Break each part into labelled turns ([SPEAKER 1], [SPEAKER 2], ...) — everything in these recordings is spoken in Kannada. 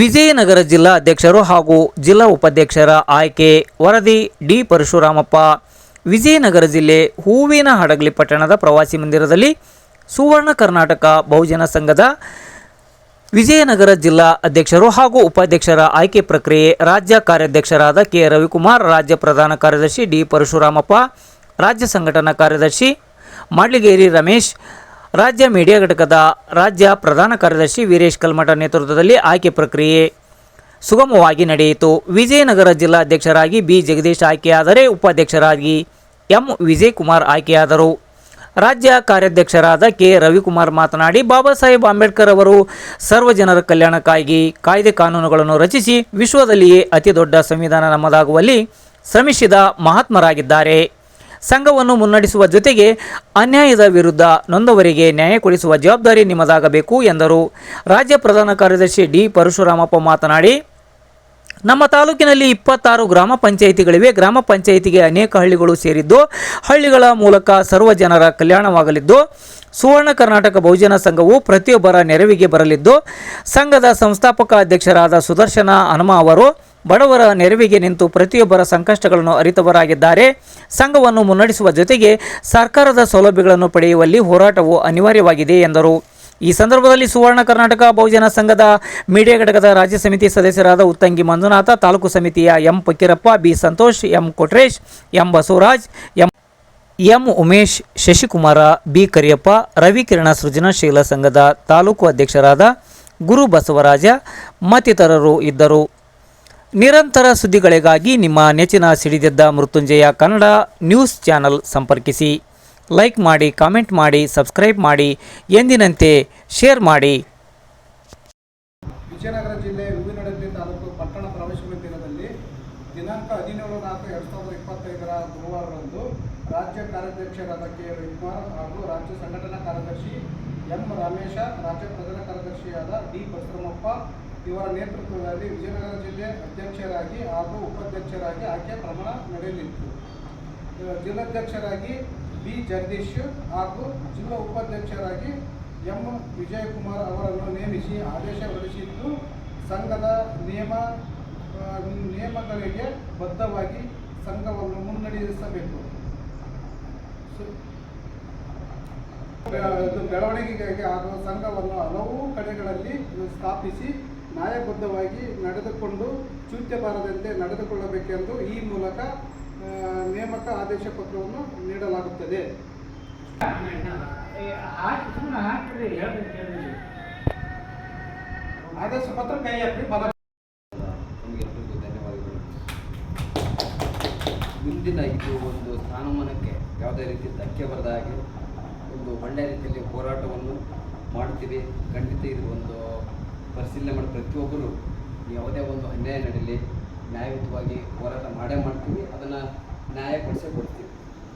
[SPEAKER 1] ವಿಜಯನಗರ ಜಿಲ್ಲಾ ಅಧ್ಯಕ್ಷರು ಹಾಗೂ ಜಿಲ್ಲಾ ಉಪಾಧ್ಯಕ್ಷರ ಆಯ್ಕೆ ವರದಿ ಡಿ ಪರಶುರಾಮಪ್ಪ. ವಿಜಯನಗರ ಜಿಲ್ಲೆ ಹೂವಿನ ಹಡಗಲಿ ಪಟ್ಟಣದ ಪ್ರವಾಸಿ ಮಂದಿರದಲ್ಲಿ ಸುವರ್ಣ ಕರ್ನಾಟಕ ಬಹುಜನ ಸಂಘದ ವಿಜಯನಗರ ಜಿಲ್ಲಾ ಅಧ್ಯಕ್ಷರು ಹಾಗೂ ಉಪಾಧ್ಯಕ್ಷರ ಆಯ್ಕೆ ಪ್ರಕ್ರಿಯೆ ರಾಜ್ಯ ಕಾರ್ಯಾಧ್ಯಕ್ಷರಾದ ಕೆ ರವಿಕುಮಾರ್, ರಾಜ್ಯ ಪ್ರಧಾನ ಕಾರ್ಯದರ್ಶಿ ಡಿ ಪರಶುರಾಮಪ್ಪ, ರಾಜ್ಯ ಸಂಘಟನಾ ಕಾರ್ಯದರ್ಶಿ ಮಾಡ್ಲಿಗೇರಿ ರಮೇಶ್ ರಾಜ್ಯ ಮೀಡಿಯಾ ಘಟಕದ ರಾಜ್ಯ ಪ್ರಧಾನ ಕಾರ್ಯದರ್ಶಿ ವೀರೇಶ್ ಕಲ್ಮಠ ನೇತೃತ್ವದಲ್ಲಿ ಆಯ್ಕೆ ಪ್ರಕ್ರಿಯೆ ಸುಗಮವಾಗಿ ನಡೆಯಿತು. ವಿಜಯನಗರ ಜಿಲ್ಲಾಧ್ಯಕ್ಷರಾಗಿ ಬಿ. ಜಗದೀಶ್ ಆಯ್ಕೆಯಾದರೆ ಉಪಾಧ್ಯಕ್ಷರಾಗಿ ಎಂ. ವಿಜಯಕುಮಾರ್ ಆಯ್ಕೆಯಾದರು. ರಾಜ್ಯ ಕಾರ್ಯಾಧ್ಯಕ್ಷರಾದ ಕೆ. ರವಿಕುಮಾರ್ ಮಾತನಾಡಿ, ಬಾಬಾ ಸಾಹೇಬ್ ಅಂಬೇಡ್ಕರ್ ಅವರು ಸರ್ವ ಜನರ ಕಲ್ಯಾಣಕ್ಕಾಗಿ ಕಾಯ್ದೆ ಕಾನೂನುಗಳನ್ನು ರಚಿಸಿ ವಿಶ್ವದಲ್ಲಿಯೇ ಅತಿದೊಡ್ಡ ಸಂವಿಧಾನ ನಮ್ಮದಾಗುವಲ್ಲಿ ಶ್ರಮಿಸಿದ ಮಹಾತ್ಮರಾಗಿದ್ದಾರೆ. ಸಂಘವನ್ನು ಮುನ್ನಡೆಸುವ ಜೊತೆಗೆ ಅನ್ಯಾಯದ ವಿರುದ್ಧ ನೊಂದವರಿಗೆ ನ್ಯಾಯ ಕೊಡಿಸುವ ಜವಾಬ್ದಾರಿ ನಿಮ್ಮದಾಗಬೇಕು ಎಂದರು. ರಾಜ್ಯ ಪ್ರಧಾನ ಕಾರ್ಯದರ್ಶಿ ಡಿ. ಪರಶುರಾಮಪ್ಪ ಮಾತನಾಡಿ, ನಮ್ಮ ತಾಲೂಕಿನಲ್ಲಿ ಇಪ್ಪತ್ತಾರು ಗ್ರಾಮ ಪಂಚಾಯಿತಿಗಳಿವೆ. ಗ್ರಾಮ ಪಂಚಾಯಿತಿಗೆ ಅನೇಕ ಹಳ್ಳಿಗಳು ಸೇರಿದ್ದು, ಹಳ್ಳಿಗಳ ಮೂಲಕ ಸರ್ವ ಜನರ ಕಲ್ಯಾಣವಾಗಲಿದ್ದು, ಸುವರ್ಣ ಕರ್ನಾಟಕ ಬಹುಜನ ಸಂಘವು ಪ್ರತಿಯೊಬ್ಬರ ನೆರವಿಗೆ ಬರಲಿದ್ದು, ಸಂಘದ ಸಂಸ್ಥಾಪಕ ಅಧ್ಯಕ್ಷರಾದ ಸುದರ್ಶನ ಹನುಮ ಅವರು ಬಡವರ ನೆರವಿಗೆ ನಿಂತು ಪ್ರತಿಯೊಬ್ಬರ ಸಂಕಷ್ಟಗಳನ್ನು ಅರಿತವರಾಗಿದ್ದಾರೆ. ಸಂಘವನ್ನು ಮುನ್ನಡೆಸುವ ಜೊತೆಗೆ ಸರ್ಕಾರದ ಸೌಲಭ್ಯಗಳನ್ನು ಪಡೆಯುವಲ್ಲಿ ಹೋರಾಟವು ಅನಿವಾರ್ಯವಾಗಿದೆ ಎಂದರು. ಈ ಸಂದರ್ಭದಲ್ಲಿ ಸುವರ್ಣ ಕರ್ನಾಟಕ ಬಹುಜನ ಸಂಘದ ಮೀಡಿಯಾ ಘಟಕದ ರಾಜ್ಯ ಸಮಿತಿ ಸದಸ್ಯರಾದ ಉತ್ತಂಗಿ ಮಂಜುನಾಥ, ತಾಲೂಕು ಸಮಿತಿಯ M Fakirappa B Santosh, M Kotresh, M Basavaraj, M M Umesh, Shashikumara, B Kariyappa, Ravikirana ಸೃಜನಶೀಲ ಸಂಘದ ತಾಲೂಕು ಅಧ್ಯಕ್ಷರಾದ ಗುರು ಬಸವರಾಜ ಮತ್ತಿತರರು ಇದ್ದರು. ನಿರಂತರ ಸುದ್ದಿಗಳಿಗಾಗಿ ನಿಮ್ಮ ನೆಚ್ಚಿನ ಸಿಡಿದೆದ್ದ ಮೃತ್ಯುಂಜಯ ಕನ್ನಡ ನ್ಯೂಸ್ ಚಾನಲ್ ಸಂಪರ್ಕಿಸಿ. ಲೈಕ್ ಮಾಡಿ, ಕಾಮೆಂಟ್ ಮಾಡಿ, ಸಬ್ಸ್ಕ್ರೈಬ್ ಮಾಡಿ, ಎಂದಿನಂತೆ ಶೇರ್ ಮಾಡಿ.
[SPEAKER 2] ವಿಜಯನಗರ ಜಿಲ್ಲೆ ಹೂವಿನಡಗಲಿ ತಾಲೂಕು ಪಟ್ಟಣ ಪ್ರವೇಶ ಮಂದಿರದಲ್ಲಿ ದಿನಾಂಕ ಹದಿನೇಳು ನಾಲ್ಕು ಎರಡು ಸಾವಿರದ ಇಪ್ಪತ್ತೈದರ ಗುರುವಾರದಂದು ರಾಜ್ಯ ಕಾರ್ಯಾಧ್ಯಕ್ಷರಾದ ಕೆ. ರವಿಕುಮಾರ್ ಹಾಗೂ ರಾಜ್ಯ ಸಂಘಟನಾ ಕಾರ್ಯದರ್ಶಿ ಎಂ. ರಮೇಶ, ರಾಜ್ಯ ಪ್ರಧಾನ ಕಾರ್ಯದರ್ಶಿಯಾದ ಡಿ. ಪರಶುರಾಮಪ್ಪ ಇವರ ನೇತೃತ್ವದಲ್ಲಿ ವಿಜಯನಗರ ಜಿಲ್ಲೆ ಅಧ್ಯಕ್ಷರಾಗಿ ಹಾಗೂ ಉಪಾಧ್ಯಕ್ಷರಾಗಿ ಆಯ್ಕೆ ಪ್ರಮಾಣ ನಡೆಯಲಿತ್ತು. ಜಿಲ್ಲಾಧ್ಯಕ್ಷರಾಗಿ ಬಿ ಜಗದೀಶ್ ಹಾಗೂ ಜಿಲ್ಲಾ ಉಪಾಧ್ಯಕ್ಷರಾಗಿ ಎಂ ವಿಜಯಕುಮಾರ್ ಅವರನ್ನು ನೇಮಿಸಿ ಆದೇಶ ಹೊರಡಿಸಿದ್ದು, ಸಂಘದ ನಿಯಮ ನಿಯಮಗಳಿಗೆ ಬದ್ಧವಾಗಿ ಸಂಘವನ್ನು ಮುನ್ನಡೆಸಬೇಕು. ಬೆಳವಣಿಗೆಗಾಗಿ ಹಾಗೂ ಸಂಘವನ್ನು ಹಲವು ಕಡೆಗಳಲ್ಲಿ ಸ್ಥಾಪಿಸಿ ನ್ಯಾಯಬದ್ಧವಾಗಿ ನಡೆದುಕೊಂಡು ಚ್ಯುತ್ಯ ಬಾರದಂತೆ ನಡೆದುಕೊಳ್ಳಬೇಕೆಂದು ಈ ಮೂಲಕ ನೇಮಕ ಆದೇಶ ಪತ್ರವನ್ನು ನೀಡಲಾಗುತ್ತದೆ. ಆದೇಶ ಪತ್ರ ಕೈ ಹಾಕಿ
[SPEAKER 3] ಧನ್ಯವಾದಗಳು. ಮುಂದಿನ ಇದು ಒಂದು ಸ್ಥಾನಮಾನಕ್ಕೆ ಯಾವುದೇ ರೀತಿ ಧಕ್ಕೆ ಬರದ ಹಾಗೆ ಒಂದು ಒಳ್ಳೆಯ ರೀತಿಯಲ್ಲಿ ಹೋರಾಟವನ್ನು ಮಾಡ್ತೀವಿ ಖಂಡಿತ ಇದು ಒಂದು ಪರಿಶೀಲನೆ ಮಾಡಿ ಪ್ರತಿಯೊಬ್ಬರು ಯಾವುದೇ ಒಂದು ಅನ್ಯಾಯ ನಡೀಲಿ, ನ್ಯಾಯಯುತವಾಗಿ ಹೋರಾಟ ಮಾಡೇ ಮಾಡ್ತೀವಿ, ಅದನ್ನು ನ್ಯಾಯ ಕೊಡ್ತೀವಿ.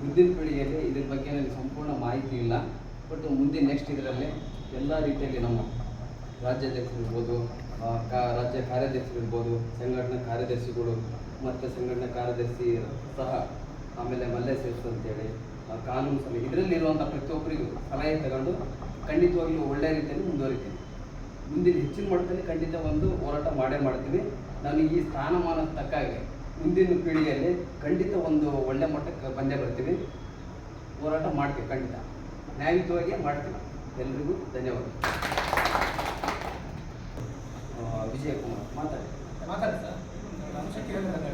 [SPEAKER 3] ಮುಂದಿನ ಪೀಳಿಗೆಯಲ್ಲಿ ಇದ್ರ ಬಗ್ಗೆ ನನಗೆ ಸಂಪೂರ್ಣ ಮಾಹಿತಿ ಇಲ್ಲ. ಬಟ್ ಮುಂದಿನ ನೆಕ್ಸ್ಟ್ ಇದರಲ್ಲಿ ಎಲ್ಲ ರೀತಿಯಲ್ಲಿ ನಮ್ಮ ರಾಜ್ಯಾಧ್ಯಕ್ಷರಿರ್ಬೋದು ಕಾ, ರಾಜ್ಯ ಕಾರ್ಯದರ್ಶಿಗಳಿರ್ಬೋದು ಸಂಘಟನಾ ಕಾರ್ಯದರ್ಶಿಗಳು ಮತ್ತು ಸಂಘಟನಾ ಕಾರ್ಯದರ್ಶಿ ಸಹ ಆಮೇಲೆ ಮಲ್ಲೆ ಸೇರ್ಸ್ ಅಂತೇಳಿ ಕಾನೂನು ಸಮಿತಿ. ಇದರಲ್ಲಿರುವಂಥ ಪ್ರತಿಯೊಬ್ಬರಿಗೂ ಸಲಹೆ ತಗೊಂಡು ಖಂಡಿತವಾಗ್ಲೂ ಒಳ್ಳೆಯ ರೀತಿಯಲ್ಲಿ ಮುಂದುವರಿತೀವಿ. ಮುಂದಿನ ಹೆಚ್ಚಿನ ಮಟ್ಟದಲ್ಲಿ ಖಂಡಿತ ಒಂದು ಹೋರಾಟ ಮಾಡೇ ಮಾಡ್ತೀವಿ. ನಾನು ಈ ಸ್ಥಾನಮಾನ ತಕ್ಕಾಗೆ ಮುಂದಿನ ಪೀಳಿಗೆಯಲ್ಲಿ ಖಂಡಿತ ಒಂದು ಒಳ್ಳೆ ಮಟ್ಟಕ್ಕೆ ಬಂದೇ ಬರ್ತೀವಿ. ಹೋರಾಟ ಮಾಡ್ತೀವಿ ಖಂಡಿತ. ನ್ಯಾಯಯುತವಾಗಿ ಮಾಡ್ತೀವಿ. ಎಲ್ರಿಗೂ ಧನ್ಯವಾದ. ವಿಜಯಕುಮಾರ್ ಮಾತಾಡಿ.
[SPEAKER 2] ಮಾತಾಡಿ ಸರ್. ಅಂಶ ಕೇಳಿದ್ರೆ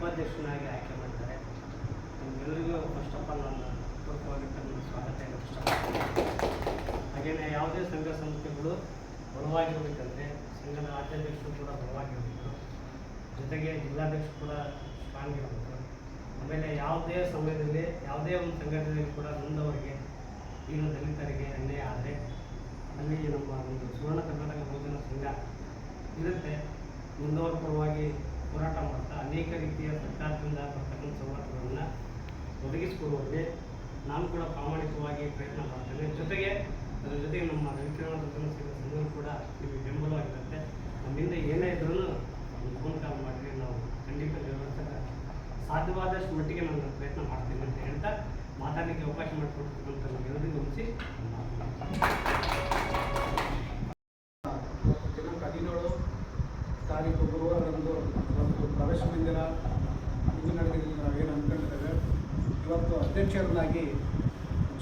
[SPEAKER 4] ಉಪಾಧ್ಯಕ್ಷನಾಗಿ ಆಯ್ಕೆ ಮಾಡಿದ್ದಾರೆ ನಿಮ್ಗೆಲ್ಲರಿಗೂ ಫಸ್ಟ್ ಆಫ್ ಆಲ್ ನಾನು ಪೂರ್ವಕವಾಗಿ ತಮ್ಮ ಸ್ವಾಗತ ಇಷ್ಟಪಡ್ತೀನಿ ಹಾಗೆಯೇ ಯಾವುದೇ ಸಂಘ ಸಂಸ್ಥೆಗಳು ಬಲವಾಗಿರಬೇಕಂದ್ರೆ ಸಂಘದ ರಾಜ್ಯಾಧ್ಯಕ್ಷರು ಕೂಡ ಬಲವಾಗಿರಬೇಕು. ಜೊತೆಗೆ ಜಿಲ್ಲಾಧ್ಯಕ್ಷ ಕೂಡ ಸ್ಟ್ರಾಂಗ್ ಇರಬೇಕು. ಆಮೇಲೆ ಯಾವುದೇ ಸಮಯದಲ್ಲಿ ಯಾವುದೇ ಒಂದು ಸಂಘಟನೆಯಲ್ಲಿ ಕೂಡ ನೊಂದವರಿಗೆ, ಈಗ ದಲಿತರಿಗೆ ಅನ್ಯಾಯ ಆದರೆ ಅಲ್ಲಿ ನಮ್ಮ ಒಂದು ಸುವರ್ಣ ಕರ್ನಾಟಕ ಬಹುಜನ ಸಂಘ ಇರುತ್ತೆ. ಮುಂದವರ ಪರವಾಗಿ ಹೋರಾಟ ಮಾಡ್ತಾ ಅನೇಕ ರೀತಿಯ ಸರ್ಕಾರದಿಂದ ಬರ್ತಕ್ಕಂಥ ಸವಲತ್ತುಗಳನ್ನು ಒದಗಿಸಿಕೊಡುವಲ್ಲಿ ನಾನು ಕೂಡ ಪ್ರಾಮಾಣಿಕವಾಗಿ ಪ್ರಯತ್ನ ಮಾಡ್ತೇನೆ. ಜೊತೆಗೆ ಅದರ ಜೊತೆಗೆ ನಮ್ಮ ರವಿಕಿರಣ ಸಂಘ ಕೂಡ ನಿಮಗೆ ಬೆಂಬಲವಾಗಿರುತ್ತೆ. ನಮ್ಮಿಂದ ಏನೇ ಇದ್ರೂ ಒಂದು ಫೋನ್ ಕಾಲ್ ಮಾಡಿದ್ರೆ ನಾವು ಖಂಡಿತ ವ್ಯವಸ್ಥೆ ಸಾಧ್ಯವಾದಷ್ಟು ಮಟ್ಟಿಗೆ ನಾನು ಪ್ರಯತ್ನ ಮಾಡ್ತೀನಿ ಅಂತ ಹೇಳ್ತಾ ಮಾತಾಡಲಿಕ್ಕೆ ಅವಕಾಶ ಮಾಡಿಕೊಡ್ತಕ್ಕಂಥ ನಮ್ಮೆಲ್ಲರಿಗೂ
[SPEAKER 2] ಎಲ್ಲರಿಗೂ ದಿನಾಂಕ ತಾರೀಕು ಗುರುವಾರ ಇವತ್ತು ಪ್ರವೇಶ ಮಂದಿರ ಇಂಜಿನಿಯರಿಂಗ್ ನಾವು ಏನು ಅಂದ್ಕೊಂಡಿದ್ದೇವೆ ಇವತ್ತು ಅಧ್ಯಕ್ಷರನ್ನಾಗಿ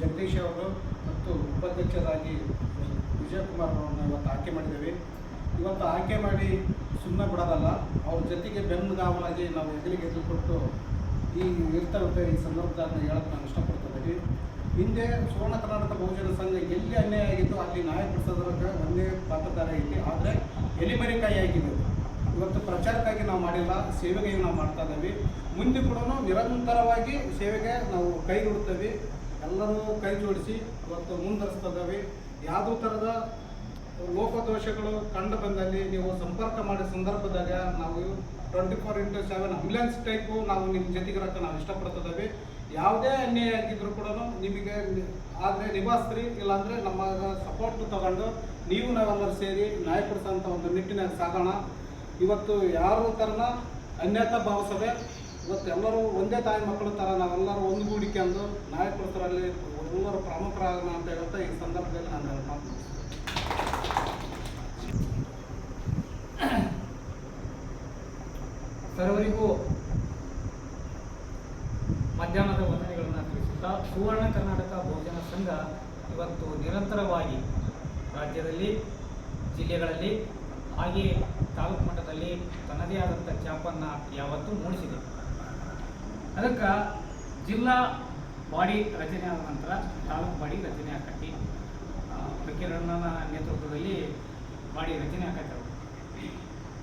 [SPEAKER 2] ಜಗದೀಶ್ ಅವರು ಮತ್ತು ಉಪಾಧ್ಯಕ್ಷರಾಗಿ ವಿಜಯಕುಮಾರ್ ಅವರನ್ನು ಇವತ್ತು ಆಯ್ಕೆ ಮಾಡಿದ್ದೇವೆ. ಇವತ್ತು ಆಯ್ಕೆ ಮಾಡಿ ಸುಮ್ಮನೆ ಬಿಡೋದಲ್ಲ, ಅವ್ರ ಜೊತೆಗೆ ಬೆನ್ನುಗಾವಲಾಗಿ ನಾವು ಹೆಗಲಿಗೆ ಎದುರು ಕೊಟ್ಟು ಈ ಇರ್ತವೆ ಈ ಸಂದರ್ಭದಲ್ಲಿ ಹೇಳೋಕ್ಕೆ ನಾನು ಇಷ್ಟಪಡ್ತಿದ್ದೀನಿ ಹಿಂದೆ ಸುವರ್ಣ ಕರ್ನಾಟಕ ಬಹುಜನ ಸಂಘ ಎಲ್ಲಿ ಅನ್ಯಾಯ ಆಗಿತ್ತು ಅಲ್ಲಿ ನ್ಯಾಯ ಕೊಡಿಸೋದ್ರಾಗ ಒಂದೇ ಪಾತ್ರಧಾರ ಇಲ್ಲಿ. ಆದರೆ ಎಲಿಮರಿಕಾಯಿ ಆಗಿದೆ. ಇವತ್ತು ಪ್ರಚಾರಕ್ಕಾಗಿ ನಾವು ಮಾಡಿಲ್ಲ ಸೇವೆಗೆ ನಾವು ಮಾಡ್ತಾ ಇದ್ದೀವಿ. ಮುಂದೆ ಕೂಡ ನಿರಂತರವಾಗಿ ಸೇವೆಗೆ ನಾವು ಕೈ ಕೊಡ್ತೇವೆ ಎಲ್ಲರೂ ಕೈ ಜೋಡಿಸಿ ಇವತ್ತು ಮುಂದುವರಿಸ್ತಾ ಇದ್ದಾವೆ. ಯಾವುದೋ ಥರದ ಲೋಪದೋಷಗಳು ಕಂಡು ಬಂದಲ್ಲಿ ನೀವು ಸಂಪರ್ಕ ಮಾಡಿದ ಸಂದರ್ಭದಾಗ ನಾವು twenty four into seven ambulance type ನಾವು ನಿಮ್ಮ ಜೊತೆಗಿರಕ್ಕೆ ನಾವು ಇಷ್ಟಪಡ್ತಿದ್ದೇವೆ ಯಾವುದೇ ಅನ್ಯಾಯ ಆಗಿದ್ದರೂ ಕೂಡ ನಿಮಗೆ ಆದರೆ ನಿಭಾಯಿಸ್ರಿ ಇಲ್ಲಾಂದರೆ ನಮ್ಮ ಸಪೋರ್ಟ್ ತಗೊಂಡು ನೀವು ನಾವೆಲ್ಲರೂ ಸೇರಿ ನ್ಯಾಯ ಒಂದು ನಿಟ್ಟಿನಾಗ ಸಾಗೋಣ. ಇವತ್ತು ಯಾರು ಥರನ ಅನ್ಯತಾ ಭಾವಿಸದೆ ಇವತ್ತು ಎಲ್ಲರೂ ಒಂದೇ ತಾಯಿ ಮಕ್ಕಳ ಥರ ನಾವೆಲ್ಲರೂ ಒಂದುಗೂಡಿಕೊಂಡು ನಾಯಕರಲ್ಲಿ ಎಲ್ಲರೂ ಪ್ರಮುಖರಾಗೋಣ ಅಂತ ಹೇಳ್ತಾ ಈ ಸಂದರ್ಭದಲ್ಲಿ ನಾನು ಮಾತು
[SPEAKER 5] ಸರ್ವರಿಗೂ ಮಧ್ಯಾಹ್ನದ ವಂದನೆಗಳನ್ನು ತಿಳಿಸುತ್ತಾ ಸುವರ್ಣ ಕರ್ನಾಟಕ ಭೋಜನ ಸಂಘ ಇವತ್ತು ನಿರಂತರವಾಗಿ ರಾಜ್ಯದಲ್ಲಿ, ಜಿಲ್ಲೆಗಳಲ್ಲಿ ಹಾಗೆಯೇ ತಾಲೂಕು ಮಟ್ಟದಲ್ಲಿ ತನ್ನದೇ ಆದಂಥ ಛಾಪನ್ನು ಯಾವತ್ತೂ ಮೂಡಿಸಿದೆ. ಅದಕ್ಕೆ ಜಿಲ್ಲಾ ಬಾಡಿ ರಚನೆ ಆದ ನಂತರ ತಾಲೂಕು ಬಾಡಿ ರಚನೆ ಆಕತಿ. ಪ್ರಕಿರಣನ ನೇತೃತ್ವದಲ್ಲಿ ಬಾಡಿ ರಚನೆ ಆಕತ್ತೆ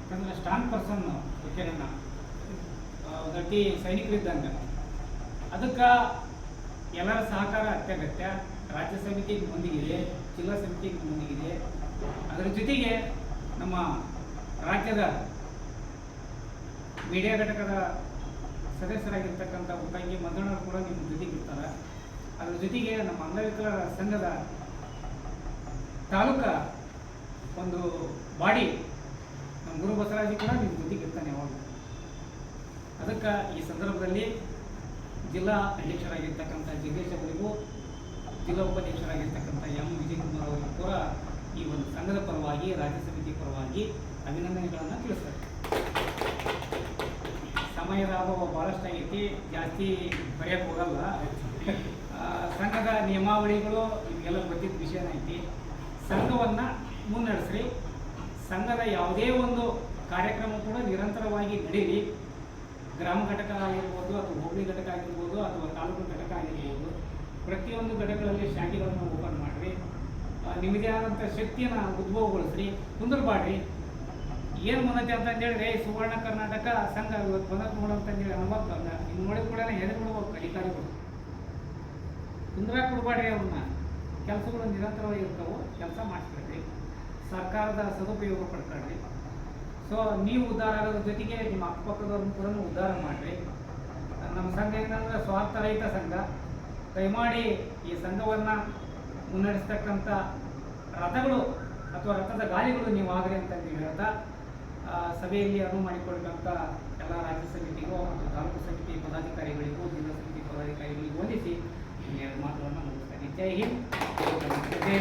[SPEAKER 5] ಯಾಕಂದ್ರೆ ಸ್ಟ್ರಾಂಗ್ ಪರ್ಸನ್ ಪ್ರಕಿರಣ ಗಟ್ಟಿ ಸೈನಿಕರಿದ್ದಂಗೆ ಅದಕ್ಕೆ ಎಲ್ಲರ ಸಹಕಾರ ಅತ್ಯಗತ್ಯ. ರಾಜ್ಯ ಸಮಿತಿಗೆ ಮುಂದಿಗಿದೆ, ಜಿಲ್ಲಾ ಸಮಿತಿಗೆ ಮುಂದಿಗಿದೆ. ಅದರ ಜೊತೆಗೆ ನಮ್ಮ ರಾಜ್ಯದ ಮೀಡಿಯಾ ಘಟಕದ ಸದಸ್ಯರಾಗಿರ್ತಕ್ಕಂಥ ಉತ್ತಂಗಿ ಮಂಜಣ್ಣರು ಕೂಡ ನಿಮ್ಮ ಜೊತೆಗಿರ್ತಾರೆ ಅದ್ರ ಜೊತೆಗೆ ನಮ್ಮ ಅಂಗವಿಕಲರ ಸಂಘದ ತಾಲೂಕ ಒಂದು ಬಾಡಿ ನಮ್ಮ ಗುರು ಬಸವರಾಜಿ ಕೂಡ ನಿಮ್ಮ ಜೊತೆಗೆ ಇರ್ತಾನೆ ಯಾವಾಗ. ಅದಕ್ಕೆ ಈ ಸಂದರ್ಭದಲ್ಲಿ ಜಿಲ್ಲಾ ಅಧ್ಯಕ್ಷರಾಗಿರ್ತಕ್ಕಂಥ ಜಗದೀಶ್ ಅವರಿಗೂ ಜಿಲ್ಲಾ ಉಪಾಧ್ಯಕ್ಷರಾಗಿರ್ತಕ್ಕಂಥ ಎಂ ವಿಜಯಕುಮಾರ್ ಅವರಿಗೂ ಕೂಡ ಈ ಒಂದು ಸಂಘದ ಪರವಾಗಿ, ರಾಜ್ಯ ಸಮಿತಿ ಪರವಾಗಿ ಅಭಿನಂದನೆಗಳನ್ನು ತಿಳಿಸ್ತಾರೆ ಸಮಯದ ಅಭಾವ ಭಾಳಷ್ಟು ಆಗೈತಿ, ಜಾಸ್ತಿ ಬರೆಯಕ್ಕೆ ಹೋಗಲ್ಲ. ಸಂಘದ ನಿಯಮಾವಳಿಗಳು ನಿಮಗೆಲ್ಲ ಗೊತ್ತಿದ್ದ ವಿಷಯನ ಐತಿ. ಸಂಘವನ್ನು ಮುನ್ನಡೆಸ್ರಿ. ಸಂಘದ ಯಾವುದೇ ಒಂದು ಕಾರ್ಯಕ್ರಮ ಕೂಡ ನಿರಂತರವಾಗಿ ನಡೀಲಿ ಗ್ರಾಮ ಘಟಕ ಆಗಿರ್ಬೋದು ಅಥವಾ ಹೋಬಳಿ ಘಟಕ ಆಗಿರ್ಬೋದು ಅಥವಾ ತಾಲೂಕು ಘಟಕ ಆಗಿರ್ಬೋದು, ಪ್ರತಿಯೊಂದು ಘಟಕಗಳಲ್ಲಿ ಶಾಖೆಗಳನ್ನು ಓಪನ್ ಮಾಡಿರಿ. ನಿಮ್ಮದೇ ಆದಂಥ ಶಕ್ತಿಯನ್ನು ಉದ್ಭವಗೊಳಿಸ್ರಿ, ಕುಂದರ್ಬಾಡ್ರಿ. ಏನು ಬಂದೈತೆ ಅಂತ ಹೇಳಿದ್ರೆ ಸುವರ್ಣ ಕರ್ನಾಟಕ ಸಂಘ ಇವತ್ತು ಬಂದಕ್ಕೆ ಹೇಳಿ ಅನುಭವ ಬಂದ ಇನ್ನು ನೋಡಿದ ಕೂಡ ಹೆದರಿ ಬಿಡ್ಬೇಕು ಅಧಿಕಾರಿಗಳು. ಕುಂದ್ರ ಕೊಡ್ಬಾಡ್ರಿ ಅವ್ರನ್ನ. ಕೆಲಸಗಳು ನಿರಂತರವಾಗಿ ಇರ್ತಾವೆ, ಕೆಲಸ ಮಾಡಿಸ್ಬೇಡ್ರಿ. ಸರ್ಕಾರದ ಸದುಪಯೋಗ ಪಡ್ಕೊಳ್ರಿ. ಸೊ ನೀವು ಉದ್ಧಾರ ಆಗೋದ್ರ ಜೊತೆಗೆ ನಿಮ್ಮ ಅಕ್ಕಪಕ್ಕದವ್ರನ್ನ ಕೂಡ ಉದ್ಧಾರ ಮಾಡಿರಿ. ನಮ್ಮ ಸಂಘ ಏನಂದ್ರೆ ಸ್ವಾರ್ಥರಹಿತ ಸಂಘ. ದಯಮಾಡಿ ಈ ಸಂಘವನ್ನು ಮುನ್ನಡೆಸ್ತಕ್ಕಂಥ ರಥಗಳು ಅಥವಾ ರಥದ ಗಾಲಿಗಳು ನೀವು ಆಗಲಿ ಅಂತ ನೀವು ಹೇಳ್ತಾ ಸಭೆಯಲ್ಲಿ ಅನುವು ಮಾಡಿಕೊಡ್ತಕ್ಕಂಥ ಎಲ್ಲ ರಾಜ್ಯ ಸಮಿತಿಗೂ ಮತ್ತು ತಾಲೂಕು ಸಮಿತಿ ಪದಾಧಿಕಾರಿಗಳಿಗೂ, ಜಿಲ್ಲಾ ಸಮಿತಿ ಪದಾಧಿಕಾರಿಗಳಿಗೂ ವಂದಿಸಿ ಮಾತುಗಳನ್ನು ಮುಗಿಸ್ತಾರೆ ಜೈ ಹಿಂದ್. ಜೈ